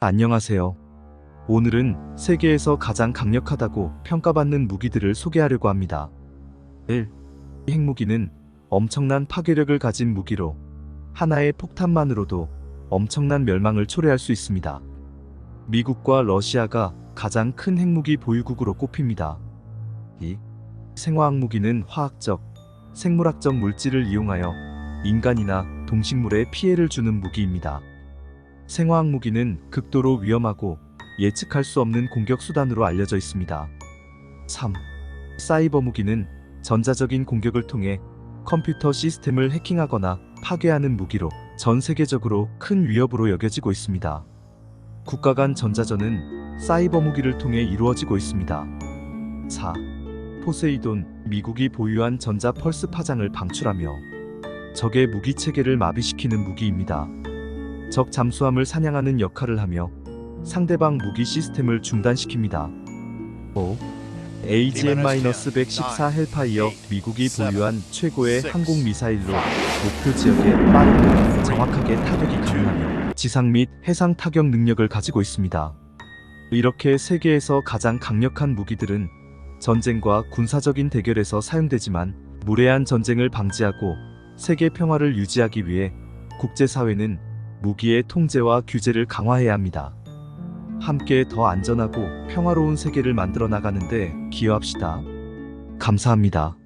안녕하세요. 오늘은 세계에서 가장 강력하다고 평가받는 무기들을 소개하려고 합니다. 1. 핵무기는 엄청난 파괴력을 가진 무기로 하나의 폭탄만으로도 엄청난 멸망을 초래할 수 있습니다. 미국과 러시아가 가장 큰 핵무기 보유국으로 꼽힙니다. 2. 생화학 무기는 화학적, 생물학적 물질을 이용하여 인간이나 동식물에 피해를 주는 무기입니다. 생화학 무기는 극도로 위험하고 예측할 수 없는 공격 수단으로 알려져 있습니다. 3. 사이버 무기는 전자적인 공격을 통해 컴퓨터 시스템을 해킹하거나 파괴하는 무기로 전 세계적으로 큰 위협으로 여겨지고 있습니다. 국가 간 전자전은 사이버 무기를 통해 이루어지고 있습니다. 4. 포세이돈, 미국이 보유한 전자 펄스 파장을 방출하며 적의 무기 체계를 마비시키는 무기입니다. 적 잠수함을 사냥하는 역할을 하며 상대방 무기 시스템을 중단시킵니다. 5. AGM-114 헬파이어 미국이 보유한 최고의 항공 미사일로 목표 지역에 빠르고 정확하게 타격이 가능하며 지상 및 해상 타격 능력을 가지고 있습니다. 이렇게 세계에서 가장 강력한 무기들은 전쟁과 군사적인 대결에서 사용되지만 무례한 전쟁을 방지하고 세계 평화를 유지하기 위해 국제사회는 무기의 통제와 규제를 강화해야 합니다. 함께 더 안전하고 평화로운 세계를 만들어 나가는데 기여합시다. 감사합니다.